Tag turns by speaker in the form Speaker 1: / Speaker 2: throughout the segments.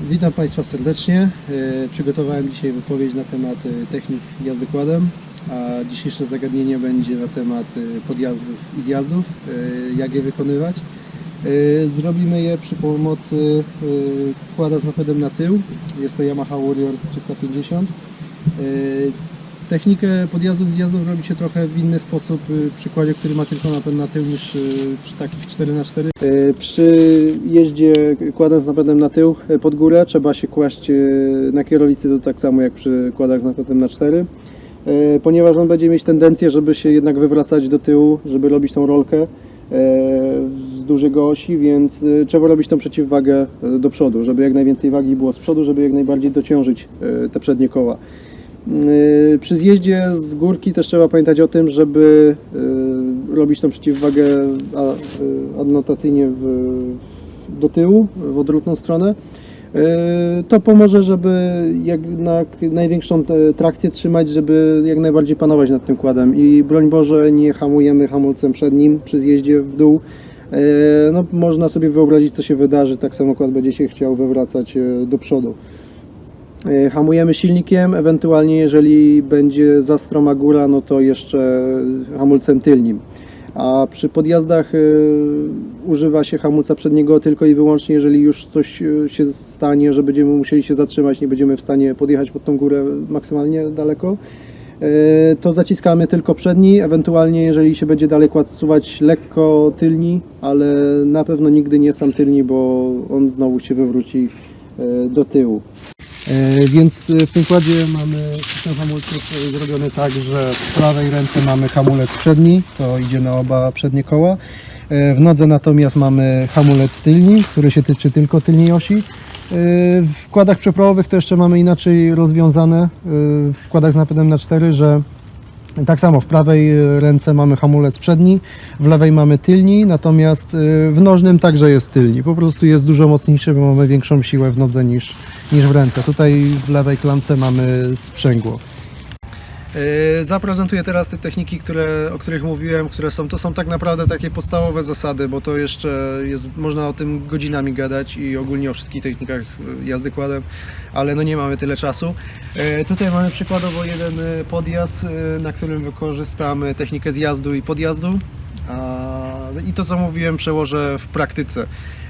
Speaker 1: Witam Państwa serdecznie. E, Przygotowałem dzisiaj wypowiedź na temat e, technik jazdy kładem, a dzisiejsze zagadnienie będzie na temat e, podjazdów i zjazdów, jak je wykonywać. Zrobimy je przy pomocy kłada z napędem na tył. Jest to Yamaha Warrior 350. Technikę podjazdów i zjazdów robi się trochę w inny sposób y, przy kładzie, który ma tylko napęd na tył niż y, przy takich 4x4. Y, Przy jeździe kładem z napędem na tył pod górę trzeba się kłaść na kierownicy to tak samo jak przy kładach z napędem na 4. Y, Ponieważ on będzie mieć tendencję, żeby się jednak wywracać do tyłu, żeby robić tą rolkę wzdłuż jego osi, więc trzeba robić tą przeciwwagę do przodu, żeby jak najwięcej wagi było z przodu, żeby jak najbardziej dociążyć te przednie koła. Yy, Przy zjeździe z górki też trzeba pamiętać o tym, żeby yy, robić tą przeciwwagę yy, adnotacyjnie w, do tyłu, w odwrotną stronę. To pomoże, żeby jednak największą e, trakcję trzymać, żeby jak najbardziej panować nad tym kładem i broń Boże nie hamujemy hamulcem przednim przy zjeździe w dół. Yy, No, można sobie wyobrazić co się wydarzy, tak samochód będzie się chciał wywracać e, do przodu. E, Hamujemy silnikiem, ewentualnie jeżeli będzie za stroma góra, no to jeszcze hamulcem tylnim. A przy podjazdach e, używa się hamulca przedniego tylko i wyłącznie, jeżeli już coś e, się stanie, że będziemy musieli się zatrzymać, nie będziemy w stanie podjechać pod tą górę maksymalnie daleko. To zaciskamy tylko przedni, ewentualnie jeżeli się będzie dalej kład suwać lekko tylni, ale na pewno nigdy nie sam tylni, bo on znowu się wywróci do tyłu. E, Więc e, w tym kładzie mamy system hamulców e, zrobiony tak, że w prawej ręce mamy hamulec przedni, to idzie na oba przednie koła. W nodze natomiast mamy hamulec tylni, który się tyczy tylko tylnej osi. W kładach przeprawowych to jeszcze mamy inaczej rozwiązane, w kładach z napędem na 4, że tak samo w prawej e, ręce mamy hamulec przedni, w lewej mamy tylni, natomiast e, w nożnym także jest tylni. Po prostu jest dużo mocniejszy, bo mamy większą siłę w nodze niż, niż w ręce. Tutaj w lewej klamce mamy sprzęgło. E, Zaprezentuję teraz te techniki, które, o których mówiłem, które są, to są tak naprawdę takie podstawowe zasady, bo to jeszcze jest, można o tym godzinami gadać i ogólnie o wszystkich technikach e, jazdy kładem, ale no nie mamy tyle czasu. E, Tutaj mamy przykładowo jeden podjazd, na którym wykorzystamy technikę zjazdu i podjazdu. A, I to co mówiłem przełożę w praktyce.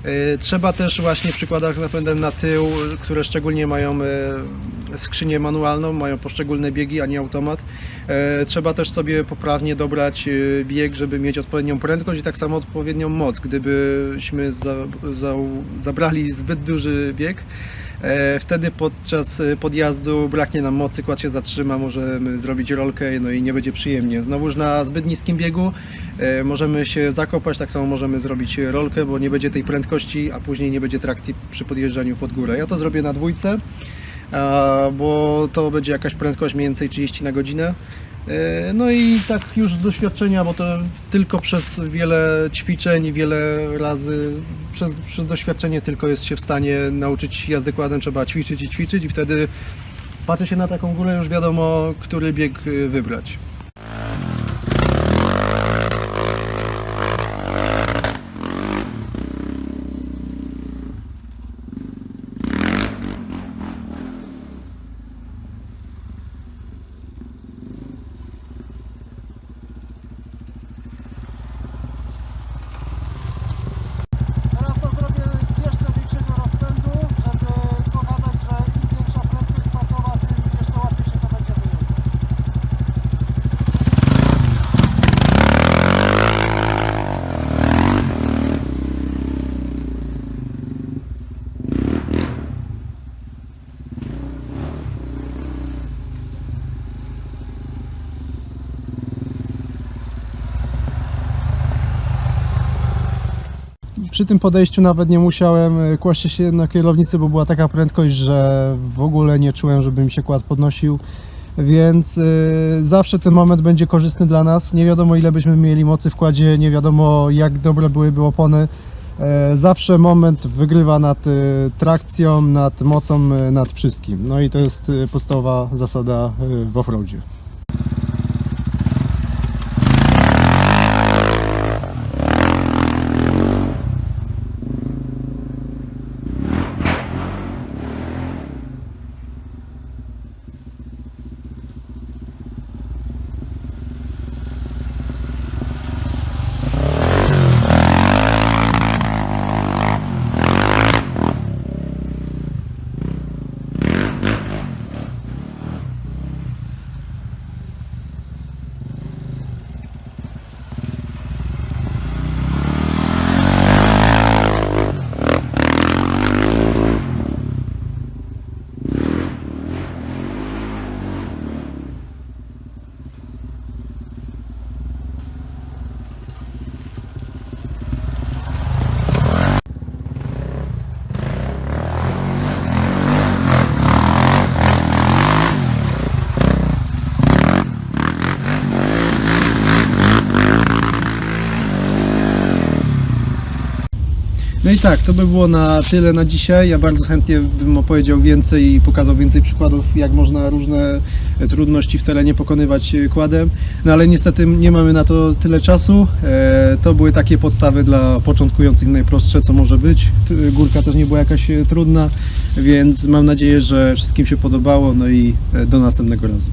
Speaker 1: E, Trzeba też właśnie w przykładach napędem na tył, które szczególnie mają e, skrzynię manualną, mają poszczególne biegi, a nie automat. E, Trzeba też sobie poprawnie dobrać bieg, żeby mieć odpowiednią prędkość i tak samo odpowiednią moc. Gdybyśmy za, za, zabrali zbyt duży bieg, Wtedy podczas podjazdu braknie nam mocy, kład się zatrzyma, możemy zrobić rolkę, no i nie będzie przyjemnie. Znowuż na zbyt niskim biegu możemy się zakopać, tak samo możemy zrobić rolkę, bo nie będzie tej prędkości, a później nie będzie trakcji przy podjeżdżaniu pod górę. Ja to zrobię na dwójce, bo to będzie jakaś prędkość mniej więcej 30 na godzinę. E, No i tak już z doświadczenia, bo to tylko przez wiele ćwiczeń, wiele razy, przez, przez doświadczenie tylko jest się w stanie nauczyć jazdy kładem, trzeba ćwiczyć i ćwiczyć i wtedy patrzy się na taką górę, już wiadomo, który bieg y, wybrać.
Speaker 2: Teraz to zrobię z jeszcze większego rozpędu, żeby pokazać, że im większa prędkość startowa, tym jeszcze łatwiej się to będzie wyjąć.
Speaker 1: Przy tym podejściu nawet nie musiałem y, kłaść się na kierownicy, bo była taka prędkość, że w ogóle nie czułem, żeby mi się kład podnosił. Więc y, zawsze ten moment będzie korzystny dla nas. Nie wiadomo ile byśmy mieli mocy w kładzie, nie wiadomo jak dobre byłyby opony. E, Zawsze moment wygrywa nad trakcją, nad mocą, nad wszystkim. No i to jest podstawowa zasada w offroadzie. No i tak, to by było na tyle na dzisiaj. Ja bardzo chętnie bym opowiedział więcej i pokazał więcej przykładów, jak można różne trudności w terenie pokonywać e, kładem. No ale niestety nie mamy na to tyle czasu. E, To były takie podstawy dla początkujących najprostsze, co może być. Górka też nie była jakaś e, trudna, więc mam nadzieję, że wszystkim się podobało. No i do następnego razu.